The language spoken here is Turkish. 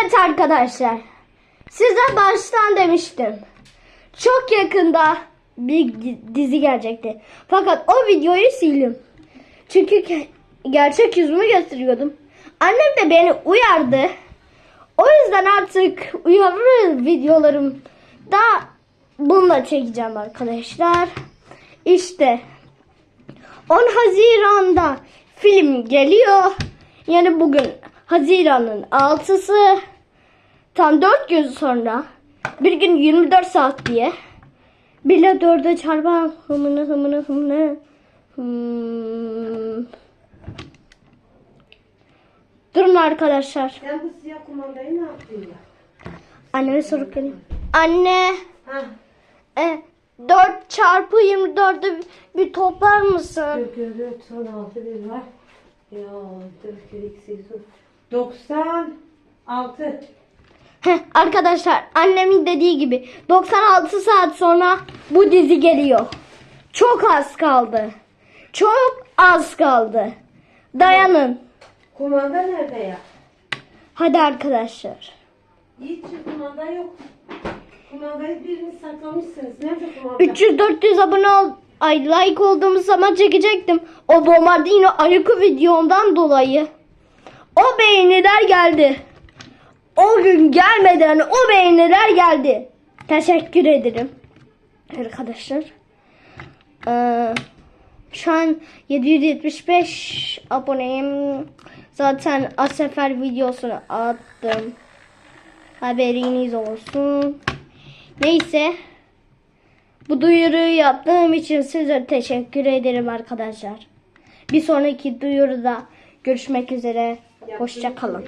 Evet arkadaşlar. Size baştan demiştim. Çok yakında bir dizi gelecekti. Fakat o videoyu sildim. Çünkü ge- gerçek yüzümü gösteriyordum. Annem de beni uyardı. O yüzden artık uyarı videolarım da bununla çekeceğim arkadaşlar. İşte 10 Haziran'da film geliyor. Yani bugün Haziran'ın 6'sı tam 4 gün sonra bir gün 24 saat diye bir ile 4'e çarpan hımını hımını hımını hmm. Durun arkadaşlar. Sen bu siyah kumandayı ne yaptın ya? Anneme sorup geleyim. Anne Ha, e, 4 çarpı 24'ü bir toplar mısın? 44, 16 bir var. Ya 4 kere 2, 8, 96. Heh, arkadaşlar annemin dediği gibi 96 saat sonra bu dizi geliyor. Çok az kaldı. Çok az kaldı. Dayanın. Kumanda nerede ya? Hadi arkadaşlar. Hiç kumanda yok. Kumandayı birini saklamışsınız. Nerede kumanda? 300-400 abone ol ay like olduğumuz zaman çekecektim. O bombardino ayıkı videomdan dolayı. O beğeniler geldi. O gün gelmeden o beğeniler geldi. Teşekkür ederim. Arkadaşlar. Ee, şu an 775 aboneyim. Zaten a sefer videosunu attım. Haberiniz olsun. Neyse. Bu duyuruyu yaptığım için size teşekkür ederim arkadaşlar. Bir sonraki duyuruda görüşmek üzere. Hoşça kalın.